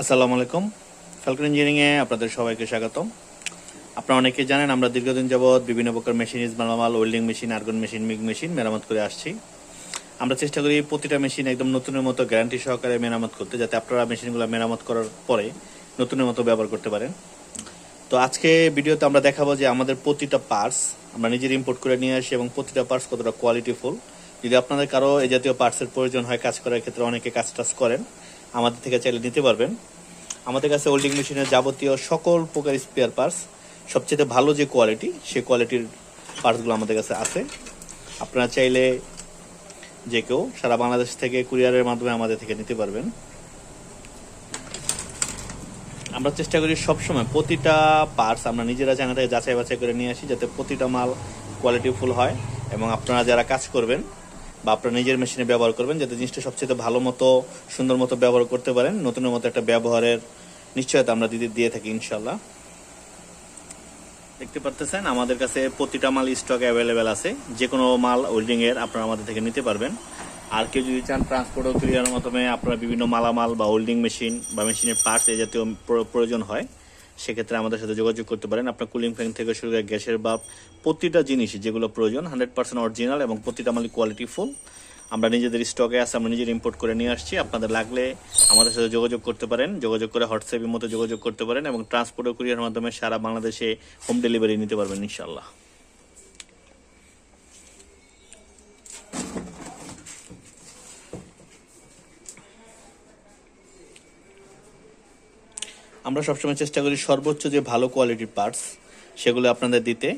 আসসালামু আলাইকুম। ফ্যালকন ইঞ্জিনিয়ারিংয়ে আপনাদের সবাইকে স্বাগতম। আপনারা অনেকেই জানেন, আমরা দীর্ঘদিন যাবৎ বিভিন্ন প্রকার মেশিনিজ মালামাল welding machine argon machine MIG machine মেরামত করে আসছি। আমরা চেষ্টা করি প্রতিটা মেশিন একদম নতুনের মতো গ্যারান্টি সহকারে মেরামত করতে, যাতে আপনারা মেশিনগুলো মেরামত করার পরে নতুনের মতো ব্যবহার করতে পারেন। তো আজকে ভিডিওতে আমরা দেখাবো যে আমাদের প্রতিটা পার্টস আমরা নিজের ইম্পোর্ট করে নিয়ে আসি এবং প্রতিটা পার্টস কতটা কোয়ালিটিফুল যদি আপনাদের কারও এই জাতীয় পার্টসের প্রয়োজন হয় কাজ করার ক্ষেত্রে অনেকে কাজ টাজ করেন আমাদের থেকে চাইলে নিতে পারবেন। আমাদের কাছে ওল্ডিং মেশিনের যাবতীয় সকল প্রকার স্পেয়ার পার্টস সবচেয়ে ভালো যে কোয়ালিটি সে কোয়ালিটির পার্টসগুলো আমাদের কাছে আছে। আপনারা চাইলে যে কেউ সারা বাংলাদেশ থেকে কুরিয়ারের মাধ্যমে আমাদের থেকে নিতে পারবেন। আমরা চেষ্টা করি সবসময় প্রতিটা পার্টস আমরা নিজেরা জায়গা থেকে যাচাই বাছাই করে নিয়ে আসি, যাতে প্রতিটা মাল কোয়ালিটিফুল হয় এবং আপনারা যারা কাজ করবেন বা আপনারা নিজের মেশিনে ব্যবহার করবেন যাতে জিনিসটা সবচেয়ে ভালো মতো, সুন্দর মতো ব্যবহার করতে পারেন। নতুনের মতো একটা ব্যবহারের নিশ্চয়তা আমরা দিদি দিয়ে থাকি ইনশাল্লাহ দেখতে পারতেছেন, আমাদের কাছে প্রতিটা মাল স্টক অ্যাভেলেবেল আছে। যে কোনো মাল হোল্ডিং এর আপনারা আমাদের থেকে নিতে পারবেন। আর কেউ যদি চান ট্রান্সপোর্ট ও ক্লিয়ারের মাধ্যমে আপনারা বিভিন্ন মালামাল বা হোল্ডিং মেশিন বা মেশিনের পার্টস এই জাতীয় প্রয়োজন হয় সেক্ষেত্রে আমাদের সাথে যোগাযোগ করতে পারেন। আপনার কুলিং ফ্যান থেকে শুরু করে গ্যাসের বা প্রতিটা জিনিস যেগুলো প্রয়োজন হান্ড্রেড পার্সেন্ট অরিজিনাল এবং প্রতিটা মালিক কোয়ালিটি ফুল আমরা নিজেদের স্টকে আছে, আমরা নিজের ইম্পোর্ট করে নিয়ে আসছি। আপনাদের লাগলে আমাদের সাথে যোগাযোগ করতে পারেন। যোগাযোগ করে হোয়াটসঅ্যাপের মতো যোগাযোগ করতে পারেন এবং ট্রান্সপোর্ট কুরিয়ার মাধ্যমে সারা বাংলাদেশে হোম ডেলিভারি নিতে পারবেন ইনশাল্লাহ আমরা সবসময় চেষ্টা করি সর্বোচ্চ যে ভালো কোয়ালিটির পার্টস সেগুলো আপনাদের দিতে,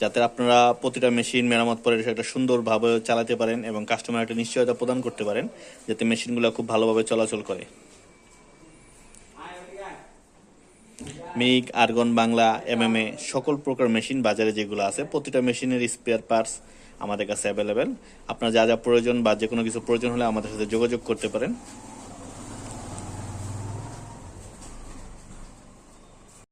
যাতে আপনারা প্রতিটা মেশিন মেরামত করে সেটা সুন্দরভাবে চালাতে পারেন এবং কাস্টমার একটা নিশ্চয়তা প্রদান করতে পারেন, যাতে মেশিনগুলো খুব ভালোভাবে চলাচল করে। মিগ, আর্গন, বাংলা এমএমএ সকল প্রকার মেশিন বাজারে যেগুলো আছে, প্রতিটা মেশিনের স্পেয়ার পার্টস আমাদের কাছে অ্যাভেলেবেল আপনার যা যা প্রয়োজন বা যে কোনো কিছু প্রয়োজন হলে আমাদের সাথে যোগাযোগ করতে পারেন।